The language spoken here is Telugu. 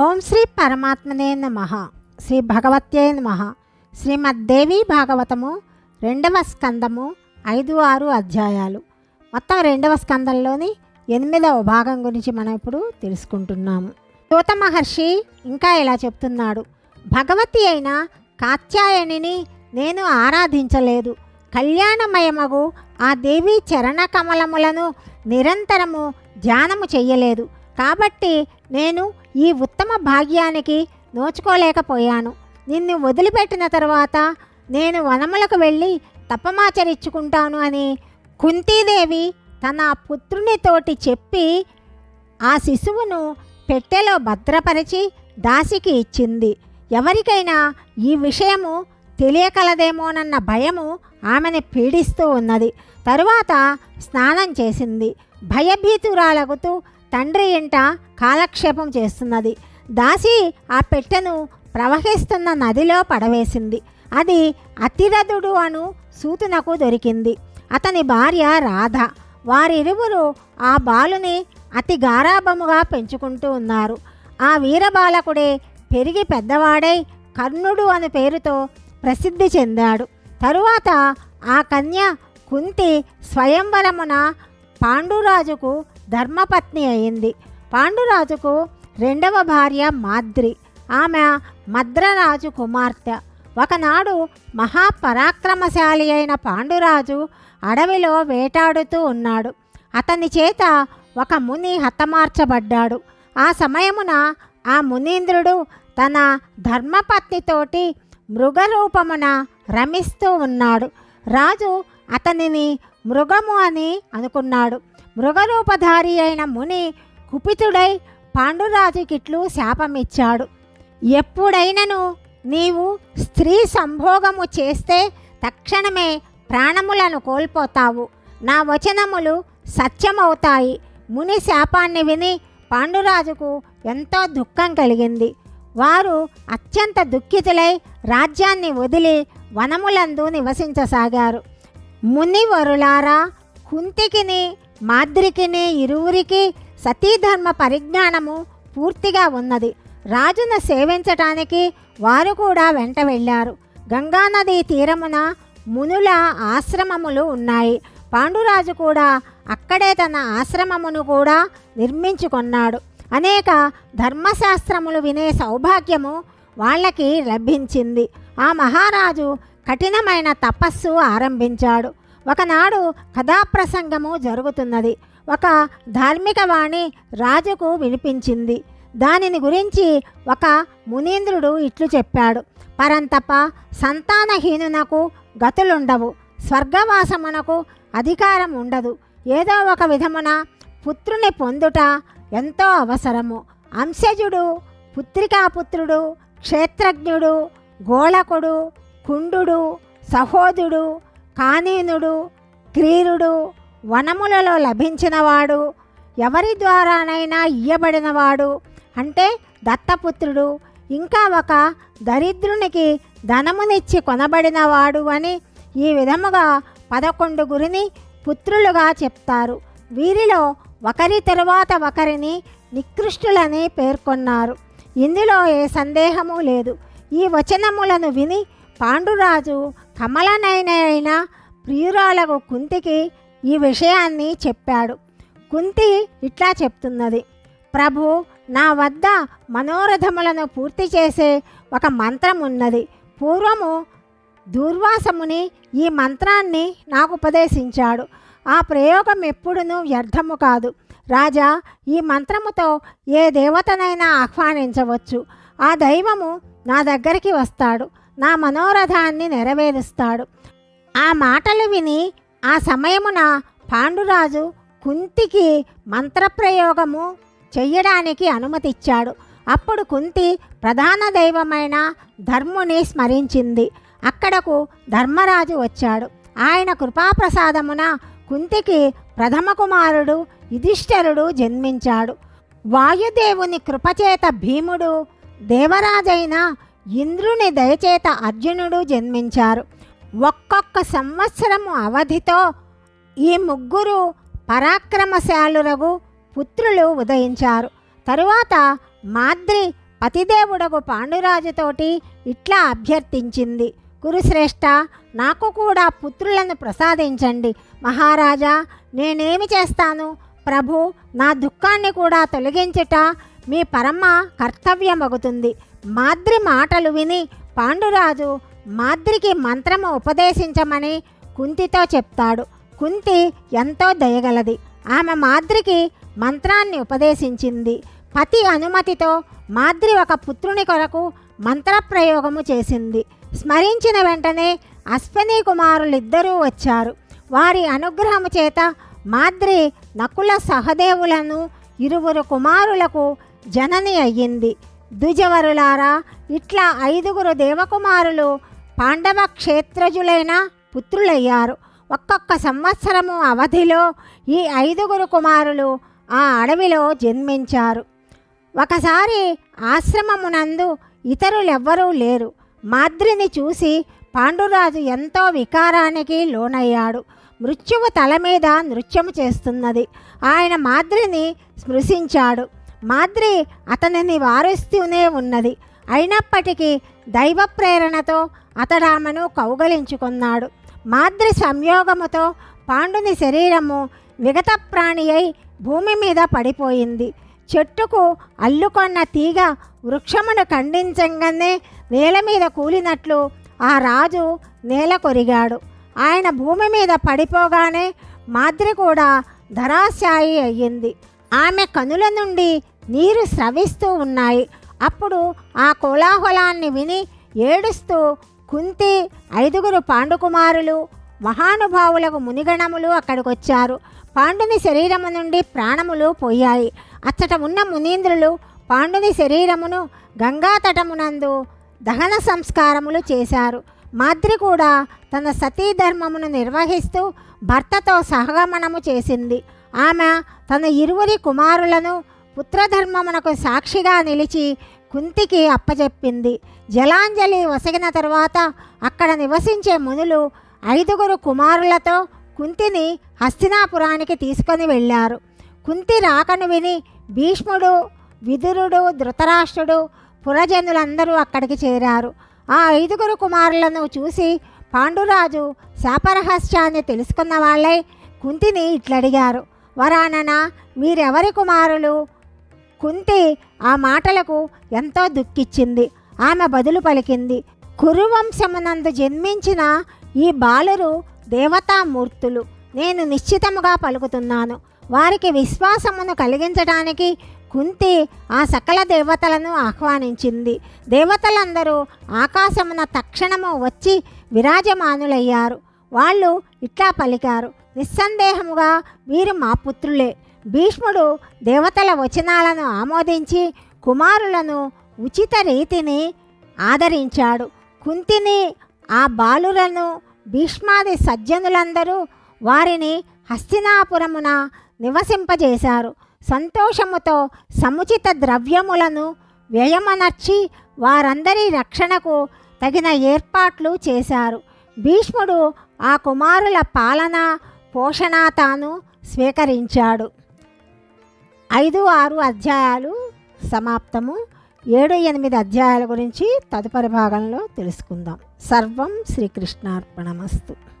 ఓం శ్రీ పరమాత్మనే నమ. శ్రీ భగవత్యే నమ. శ్రీమద్దేవి భాగవతము రెండవ స్కందము ఐదు ఆరు అధ్యాయాలు. మొత్తం రెండవ స్కందంలోని ఎనిమిదవ భాగం గురించి మనం ఇప్పుడు తెలుసుకుంటున్నాము. సూత మహర్షి ఇంకా ఇలా చెప్తున్నాడు. భగవతి అయిన కాత్యాయనిని నేను ఆరాధించలేదు. కళ్యాణమయమగు ఆ దేవి చరణ కమలములను నిరంతరము ధ్యానము చెయ్యలేదు. కాబట్టి నేను ఈ ఉత్తమ భాగ్యానికి నోచుకోలేకపోయాను నిన్ను వదిలిపెట్టిన తర్వాత నేను వనములకు వెళ్ళి తపమాచరించుకుంటాను అని కుంతీదేవి తన పుత్రునితోటి చెప్పి ఆ శిశువును పెట్టెలో భద్రపరిచి దాసికి ఇచ్చింది. ఎవరికైనా ఈ విషయము తెలియకలదేమోనన్న భయము ఆమెను పీడిస్తూ ఉన్నది. తరువాత స్నానం చేసింది. భయభీతురాలగుతూ తండ్రి ఇంట కాలక్షేపం చేస్తున్నది. దాసి ఆ పెట్టెను ప్రవహిస్తున్న నదిలో పడవేసింది. అది అతిరథుడు అను సూతునకు దొరికింది. అతని భార్య రాధ. వారిరువురు ఆ బాలుని అతి గారాభముగా పెంచుకుంటూ ఉన్నారు. ఆ వీరబాలకుడే పెరిగి పెద్దవాడై కర్ణుడు అనే పేరుతో ప్రసిద్ధి చెందాడు. తరువాత ఆ కన్య కుంతి స్వయంవరమున పాండురాజుకు ధర్మపత్ని అయింది. పాండురాజుకు రెండవ భార్య మాద్రి. ఆమె మద్రరాజు కుమార్తె. ఒకనాడు మహాపరాక్రమశాలి అయిన పాండురాజు అడవిలో వేటాడుతూ ఉన్నాడు. అతని చేత ఒక ముని హతమార్చబడ్డాడు. ఆ సమయమున ఆ మునీంద్రుడు తన ధర్మపత్నితోటి మృగరూపమున రమిస్తూ ఉన్నాడు. రాజు అతనిని మృగము అని అనుకున్నాడు. మృగరూపధారి అయిన ముని కుపితుడై పాండురాజుకిట్లు శాపమిచ్చాడు. ఎప్పుడైనను నీవు స్త్రీ సంభోగము చేస్తే తక్షణమే ప్రాణములను కోల్పోతావు. నా వచనములు సత్యమవుతాయి. ముని శాపాన్ని విని పాండురాజుకు ఎంతో దుఃఖం కలిగింది. వారు అత్యంత దుఃఖితులై రాజ్యాన్ని వదిలి వనములందు నివసించసాగారు. మునివరులారా కుంతికిని మాద్రికిని ఇరువురికి సతీధర్మ పరిజ్ఞానము పూర్తిగా ఉన్నది. రాజును సేవించటానికి వారు కూడా వెంట వెళ్ళారు. గంగానది తీరమున మునుల ఆశ్రమములు ఉన్నాయి. పాండురాజు కూడా అక్కడే తన ఆశ్రమమును కూడా నిర్మించుకొన్నాడు. అనేక ధర్మశాస్త్రములు వినే సౌభాగ్యము వాళ్ళకి లభించింది. ఆ మహారాజు కఠినమైన తపస్సు ఆరంభించాడు. ఒకనాడు కథాప్రసంగము జరుగుతున్నది. ఒక ధార్మిక వాణి రాజుకు వినిపించింది. దానిని గురించి ఒక మునీంద్రుడు ఇట్లు చెప్పాడు. పరంతప సంతానహీనునకు గతులుండవు. స్వర్గవాసమునకు అధికారం ఉండదు ఏదో ఒక విధమున పుత్రుని పొందుట ఎంతో అవసరము. అంశజుడు పుత్రికాపుత్రుడు క్షేత్రజ్ఞుడు గోళకుడు కుండు సహోదుడు కానీనుడు క్రీరుడు వనములలో లభించినవాడు ఎవరి ద్వారానైనా ఇయ్యబడినవాడు అంటే దత్తపుత్రుడు ఇంకా ఒక దరిద్రునికి ధనమునిచ్చి కొనబడినవాడు అని ఈ విధముగా పదకొండు గురిని పుత్రులుగా చెప్తారు. వీరిలో ఒకరి తరువాత ఒకరిని నికృష్టులని పేర్కొన్నారు. ఇందులో ఏ సందేహము లేదు. ఈ వచనములను విని పాండురాజు కమలనైన ప్రియురాలకు కుంతికి ఈ విషయాన్ని చెప్పాడు. కుంతి ఇట్లా చెప్తున్నది. ప్రభు నా వద్ద మనోరథములను పూర్తి చేసే ఒక మంత్రం ఉన్నది పూర్వము దూర్వాసముని ఈ మంత్రాన్ని నాకు ఉపదేశించాడు. ఆ ప్రయోగం ఎప్పుడునూ వ్యర్థము కాదు. రాజా ఈ మంత్రముతో ఏ దేవతనైనా ఆహ్వానించవచ్చు. ఆ దైవము నా దగ్గరికి వస్తాడు. నా మనోరథాన్ని నెరవేరుస్తాడు. ఆ మాటలు విని ఆ సమయమున పాండురాజు కుంతికి మంత్రప్రయోగము చెయ్యడానికి అనుమతిచ్చాడు. అప్పుడు కుంతి ప్రధాన దైవమైన ధర్ముని స్మరించింది. అక్కడకు ధర్మరాజు వచ్చాడు. ఆయన కృపాప్రసాదమున కుంతికి ప్రథమ కుమారుడు యుధిష్ఠరుడు జన్మించాడు. వాయుదేవుని కృపచేత భీముడు దేవరాజైన ఇంద్రుని దయచేత అర్జునుడు జన్మించారు. ఒక్కొక్క సంవత్సరము అవధితో ఈ ముగ్గురు పరాక్రమశాలురగు పుత్రులు ఉదయించారు. తరువాత మాద్రి పతిదేవుడగు పాండురాజుతోటి ఇట్లా అభ్యర్థించింది. గురుశ్రేష్ఠ నాకు కూడా పుత్రులను ప్రసాదించండి. మహారాజా నేనేమి చేస్తాను? ప్రభు నా దుఃఖాన్ని కూడా తొలగించుట మీ పరమ కర్తవ్యమగుతుంది. మాద్రి మాటలు విని పాండురాజు మాద్రికి మంత్రము ఉపదేశించమని కుంతితో చెప్తాడు. కుంతి ఎంతో దయగలది. ఆమె మాద్రికి మంత్రాన్ని ఉపదేశించింది. పతి అనుమతితో మాద్రి ఒక పుత్రుని కొరకు మంత్రప్రయోగము చేసింది. స్మరించిన వెంటనే అశ్విని కుమారులిద్దరూ వచ్చారు. వారి అనుగ్రహము చేత మాద్రి నకుల సహదేవులను ఇరువురు కుమారులకు జనని అయ్యింది. ద్విజవరులారా ఇట్లా ఐదుగురు దేవకుమారులు పాండవ క్షేత్రజులైన పుత్రులయ్యారు. ఒక్కొక్క సంవత్సరము అవధిలో ఈ ఐదుగురు కుమారులు ఆ అడవిలో జన్మించారు. ఒకసారి ఆశ్రమమునందు ఇతరులెవ్వరూ లేరు. మాద్రిని చూసి పాండురాజు ఎంతో వికారానికి లోనయ్యాడు. మృత్యువు తల మీద నృత్యము చేస్తున్నది. ఆయన మాద్రిని స్పృశించాడు. మాద్రి అతనిని వారిస్తూనే ఉన్నది. అయినప్పటికీ దైవ ప్రేరణతో అతడామను ఆమెను కౌగలించుకున్నాడు. మాద్రి సంయోగముతో పాండుని శరీరము విగత ప్రాణి అయి భూమి మీద పడిపోయింది. చెట్టుకు అల్లుకొన్న తీగ వృక్షమును ఖండించంగానే నేల మీద కూలినట్లు ఆ రాజు నేల కొరిగాడు. ఆయన భూమి మీద పడిపోగానే మాద్రి కూడా ధరాశాయి అయ్యింది. ఆమె కనుల నుండి నీరు స్రవిస్తూ ఉన్నాయి. అప్పుడు ఆ కోలాహలాన్ని విని ఏడుస్తూ కుంతి ఐదుగురు పాండుకుమారులు మహానుభావులకు మునిగణములు అక్కడికొచ్చారు. పాండుని శరీరము నుండి ప్రాణములు పోయాయి. అచ్చట ఉన్న మునీంద్రులు పాండుని శరీరమును గంగాతటమునందు దహన సంస్కారములు చేశారు. మాద్రి కూడా తన సతీధర్మమును నిర్వహిస్తూ భర్తతో సహగమనము చేసింది. ఆమె తన ఇరువురి కుమారులను పుత్రధర్మమునకు సాక్షిగా నిలిచి కుంతికి అప్పచెప్పింది. జలాంజలి వసగిన తరువాత అక్కడ నివసించే మునులు ఐదుగురు కుమారులతో కుంతిని హస్తినాపురానికి తీసుకొని వెళ్ళారు. కుంతి రాకను విని భీష్ముడు విదురుడు ధృతరాష్ట్రుడు పురజనులందరూ అక్కడికి చేరారు. ఆ ఐదుగురు కుమారులను చూసి పాండురాజు శాపరహస్యాన్ని తెలుసుకున్న వాళ్ళై కుంతిని ఇట్లడిగారు. వరానన మీరెవరి కుమారులు? కుంతి ఆ మాటలకు ఎంతో దుఃఖిచ్చింది ఆమె బదులు పలికింది కురువంశమునందు జన్మించిన ఈ బాలురు దేవతామూర్తులు. నేను నిశ్చితముగా పలుకుతున్నాను. వారికి విశ్వాసమును కలిగించడానికి కుంతి ఆ సకల దేవతలను ఆహ్వానించింది. దేవతలందరూ ఆకాశమున తక్షణము వచ్చి విరాజమానులయ్యారు. వాళ్ళు ఇట్లా పలికారు నిస్సందేహముగా వీరు మా పుత్రులే. భీష్ముడు దేవతల వచనాలను ఆమోదించి కుమారులను ఉచిత రీతిని ఆదరించాడు. కుంతిని ఆ బాలులను భీష్మాది సజ్జనులందరూ వారిని హస్తినాపురమున నివసింపజేశారు. సంతోషముతో సముచిత ద్రవ్యములను వ్యయమనర్చి వారందరి రక్షణకు తగిన ఏర్పాట్లు చేశారు. భీష్ముడు ఆ కుమారుల పాలన పోషణ తాను స్వీకరించాడు. ఐదు ఆరు అధ్యాయాలు సమాప్తము. ఏడు ఎనిమిది అధ్యాయాల గురించి తదుపరి భాగంలో తెలుసుకుందాం. సర్వం శ్రీకృష్ణార్పణమస్తు.